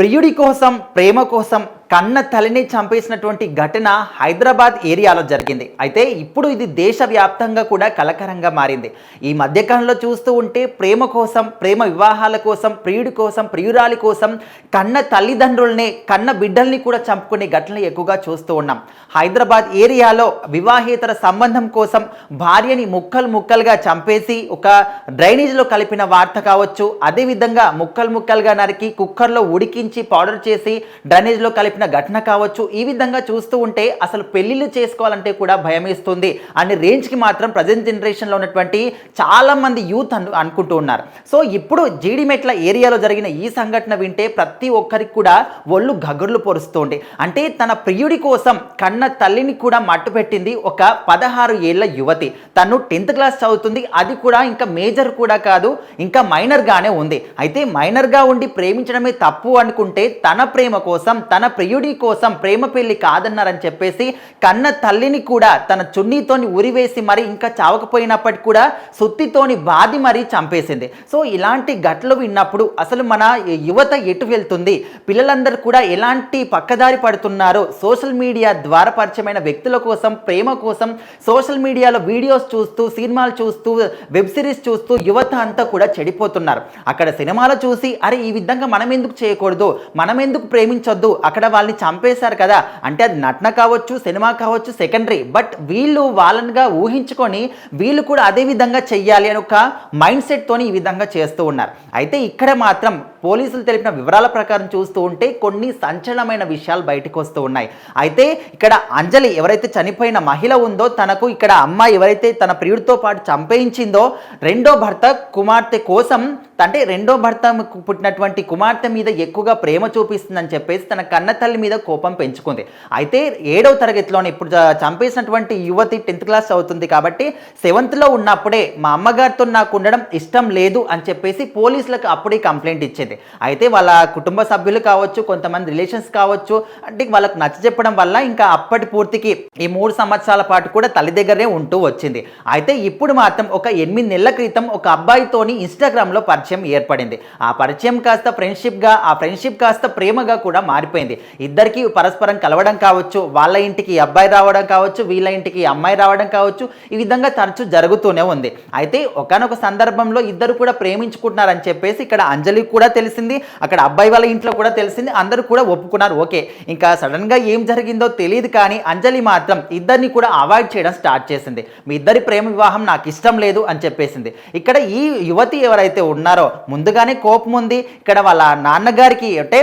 ప్రియుడి కోసం ప్రేమ కోసం కన్న తల్లిని చంపేసినటువంటి ఘటన హైదరాబాద్ ఏరియాలో జరిగింది. అయితే ఇప్పుడు ఇది దేశవ్యాప్తంగా కూడా కలకరంగా మారింది. ఈ మధ్యకాలంలో చూస్తూ ఉంటే ప్రేమ కోసం ప్రేమ వివాహాల కోసం ప్రియుడి కోసం ప్రియురాలి కోసం కన్న తల్లిదండ్రుల్ని కన్న బిడ్డల్ని కూడా చంపుకునే ఘటనలు ఎక్కువగా చూస్తూ ఉన్నాం. హైదరాబాద్ ఏరియాలో వివాహేతర సంబంధం కోసం భార్యని ముక్కలు ముక్కలుగా చంపేసి ఒక డ్రైనేజ్లో కలిపిన వార్త కావచ్చు. అదేవిధంగా ముక్కలు ముక్కలుగా నరికి కుక్కర్లో ఉడికించి పౌడర్ చేసి డ్రైనేజ్లో కలిపిన ఘటన కావచ్చు ఈ విధంగా చూస్తూ ఉంటే అసలు పెళ్ళిళ్ళు చేసుకోవాలంటే కూడా భయమేస్తుంది. అనే రేంజ్కి మాత్రం ప్రజెంట్ జనరేషన్లో ఉన్నటువంటి చాలామంది యూత్ అను అనుకుంటూ ఉన్నారు. సో ఇప్పుడు జీడిమెట్ల ఏరియాలో జరిగిన ఈ సంఘటన వింటే ప్రతి ఒక్కరికి కూడా ఒళ్ళు గగుర్లు పొరుస్తుంది. అంటే తన ప్రియుడి కోసం కన్న తల్లిని కూడా మట్టు పెట్టింది ఒక పదహారు ఏళ్ళ యువతి. తను టెన్త్ క్లాస్ చదువుతుంది. అది కూడా ఇంకా మేజర్ కూడా కాదు ఇంకా మైనర్గానే ఉంది. అయితే మైనర్గా ఉండి ప్రేమించడమే తప్పు అనుకుంటే తన ప్రేమ కోసం తన ప్రియుడి కోసం ప్రేమ పెళ్ళి కాదన్నారని చెప్పేసి కన్న తల్లిని కూడా తన చున్నీతోని ఉరివేసి మరి ఇంకా చావకపోయినప్పటికీ కూడా సుత్తితోని బాది మరీ చంపేసింది. సో ఇలాంటి ఘటనలు విన్నప్పుడు అసలు మన యువత ఎటు వెళ్తుంది? పిల్లలందరూ కూడా ఎలాంటి పక్కదారి పడుతున్నారో? సోషల్ మీడియా ద్వారా పరిచయమైన వ్యక్తుల కోసం ప్రేమ కోసం సోషల్ మీడియాలో వీడియోస్ చూస్తూ సినిమాలు చూస్తూ వెబ్ సిరీస్ చూస్తూ యువత అంతా కూడా చెడిపోతున్నారు. అక్కడ సినిమాలు చూసి అరే ఈ విధంగా మనం ఎందుకు చేయకూడదు? మనం ఎందుకు ప్రేమించొద్దు? అక్కడ వాళ్ళని చంపేశారు కదా. అంటే అది నటన కావచ్చు సినిమా కావచ్చు సెకండరీ బట్ వీళ్ళు వాళ్ళనిగా ఊహించుకొని వీళ్ళు కూడా అదే విధంగా చెయ్యాలి అని ఒక మైండ్ సెట్తోని ఈ విధంగా చేస్తూ ఉన్నారు. అయితే ఇక్కడ మాత్రం పోలీసులు తెలిపిన వివరాల ప్రకారం చూస్తూ ఉంటే కొన్ని సంచలనమైన విషయాలు బయటకు వస్తూ ఉన్నాయి. అయితే ఇక్కడ అంజలి ఎవరైతే చనిపోయిన మహిళ ఉందో తనకు ఇక్కడ అమ్మాయి ఎవరైతే తన ప్రియుడితో పాటు చంపేయించిందో రెండో భర్త కుమార్తె కోసం అంటే రెండో భర్త పుట్టినటువంటి కుమార్తె మీద ఎక్కువగా ప్రేమ చూపిస్తుందని చెప్పేసి తన కన్న తల్లి మీద కోపం పెంచుకుంది. అయితే ఏడవ తరగతిలోనే ఇప్పుడు చంపేసినటువంటి యువతి టెన్త్ క్లాస్ అవుతుంది కాబట్టి సెవెంత్లో ఉన్నప్పుడే మా అమ్మగారితో నాకు ఉండడం ఇష్టం లేదు అని చెప్పేసి పోలీసులకు అప్పుడే కంప్లైంట్ ఇచ్చింది. అయితే వాళ్ళ కుటుంబ సభ్యులు కావచ్చు కొంతమంది రిలేషన్స్ కావచ్చు అంటే వాళ్ళకు నచ్చ చెప్పడం వల్ల ఇంకా అప్పటి పూర్తికి ఈ మూడు సంవత్సరాల పాటు కూడా తల్లి దగ్గరే ఉంటూ వచ్చింది. అయితే ఇప్పుడు మాత్రం ఒక ఎనిమిది నెలల క్రితం ఒక అబ్బాయితోని ఇన్స్టాగ్రామ్లో పరిచయం ఏర్పడింది. ఆ పరిచయం కాస్త ఫ్రెండ్షిప్గా ఆ ఫ్రెండ్షిప్ కాస్త ప్రేమగా కూడా మారిపోయింది. ఇద్దరికి పరస్పరం కలవడం కావచ్చు వాళ్ళ ఇంటికి అబ్బాయి రావడం కావచ్చు వీళ్ళ ఇంటికి అమ్మాయి రావడం కావచ్చు ఈ విధంగా తరచూ జరుగుతూనే ఉంది. అయితే ఒకనొక సందర్భంలో ఇద్దరు కూడా ప్రేమించుకుంటున్నారని చెప్పేసి ఇక్కడ అంజలి కూడా తెలిసింది అక్కడ అబ్బాయి వాళ్ళ ఇంట్లో కూడా తెలిసింది అందరూ కూడా ఒప్పుకున్నారు. ఓకే ఇంకా సడన్గా ఏం జరిగిందో తెలియదు కానీ అంజలి మాత్రం ఇద్దరిని కూడా అవాయిడ్ చేయడం స్టార్ట్ చేసింది. మీ ఇద్దరి ప్రేమ వివాహం నాకు ఇష్టం లేదు అని చెప్పేసింది. ఇక్కడ ఈ యువతి ఎవరైతే ఉన్నారో ముందుగానే కోపం ఉంది. ఇక్కడ వాళ్ళ నాన్నగారికి అంటే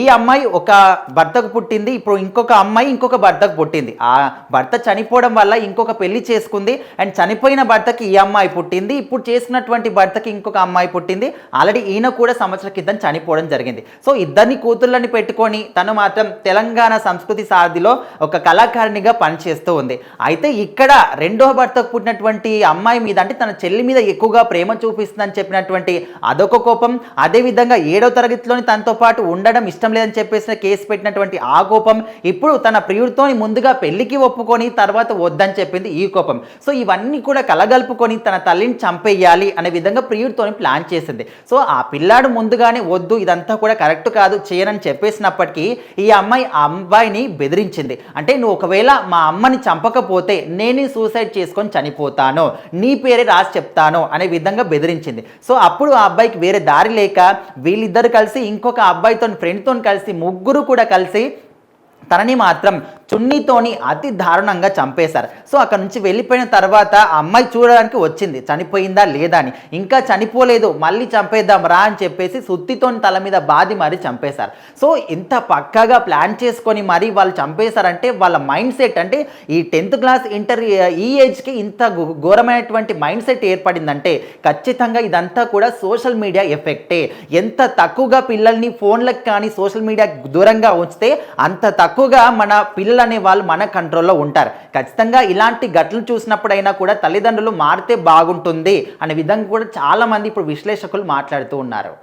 ఈ అమ్మాయి ఒక భర్తకు పుట్టింది. ఇప్పుడు ఇంకొక అమ్మాయి ఇంకొక భర్తకు పుట్టింది. ఆ భర్త చనిపోవడం వల్ల ఇంకొక పెళ్ళి చేసుకుంది. అండ్ చనిపోయిన భర్తకి ఈ అమ్మాయి పుట్టింది. ఇప్పుడు చేసుకున్నటువంటి భర్తకి ఇంకొక అమ్మాయి పుట్టింది. ఆల్రెడీ ఈయన కూడా సంవత్సరం క్రితం చనిపోవడం జరిగింది. సో ఇద్దరిని కూతుళ్ళని పెట్టుకొని తను మాత్రం తెలంగాణ సంస్కృతి సారథిలో ఒక కళాకారిణిగా పనిచేస్తూ ఉంది. అయితే ఇక్కడ రెండో భర్తకు పుట్టినటువంటి అమ్మాయి మీద అంటే తన చెల్లి మీద ఎక్కువగా ప్రేమ చూపిస్తుందని చెప్పినటువంటి అదొక కోపం. అదేవిధంగా ఏడో తరగతిలోని తనతో పాటు ఉండడం ఇష్టం లేదని చెప్పేసిన కేసు పెట్టినటువంటి ఆ కోపం ఇప్పుడు తన ప్రియుడితోని ముందుగా పెళ్ళికి ఒప్పుకొని తర్వాత వద్దని చెప్పింది ఈ కోపం. సో ఇవన్నీ కూడా కలగలుపుకొని తన తల్లిని చంపేయాలి అనే విధంగా ప్రియుడితోని ప్లాన్ చేసింది. సో ఆ పిల్లాడు ముందుగానే వద్దు ఇదంతా కూడా కరెక్ట్ కాదు చేయనని చెప్పేసినప్పటికీ ఈ అమ్మాయి ఆ అబ్బాయిని బెదిరించింది. అంటే నువ్వు ఒకవేళ మా అమ్మని చంపకపోతే నేను సూసైడ్ చేసుకొని చనిపోతాను నీ పేరే రాసి చెప్తాను అనే విధంగా బెదిరించింది. సో అప్పుడు ఆ అబ్బాయికి వేరే దారి లేక వీళ్ళిద్దరు కలిసి ఇంకొక అబ్బాయితో ఫ్రెండ్తో కలిసి ముగ్గురు కూడా కలిసి తనని మాత్రం చున్నీతోని అతి దారుణంగా చంపేశారు. సో అక్కడ నుంచి వెళ్ళిపోయిన తర్వాత అమ్మాయి చూడడానికి వచ్చింది. చనిపోయిందా లేదా అని. ఇంకా చనిపోలేదు. మళ్ళీ చంపేద్దాం రా అని చెప్పేసి సుత్తితోని తల మీద బాది మరీ చంపేశారు. సో ఇంత పక్కాగా ప్లాన్ చేసుకొని మరీ వాళ్ళు చంపేశారంటే వాళ్ళ మైండ్ సెట్ అంటే ఈ టెన్త్ క్లాస్ ఇంటర్ ఈ ఏజ్కి ఇంత ఘోరమైనటువంటి మైండ్ సెట్ ఏర్పడిందంటే ఖచ్చితంగా ఇదంతా కూడా సోషల్ మీడియా ఎఫెక్టే. ఎంత తక్కువగా పిల్లల్ని ఫోన్లకు కానీ సోషల్ మీడియా దూరంగా ఉంచితే అంత తక్కువగా మన పిల్లల అనే వాళ్ళు మన కంట్రోల్లో ఉంటారు. ఖచ్చితంగా ఇలాంటి ఘటనలు చూసినప్పుడైనా కూడా తల్లిదండ్రులు మారితే బాగుంటుంది అనే విధంగా కూడా చాలామంది ఇప్పుడు విశ్లేషకులు మాట్లాడుతూ ఉన్నారు.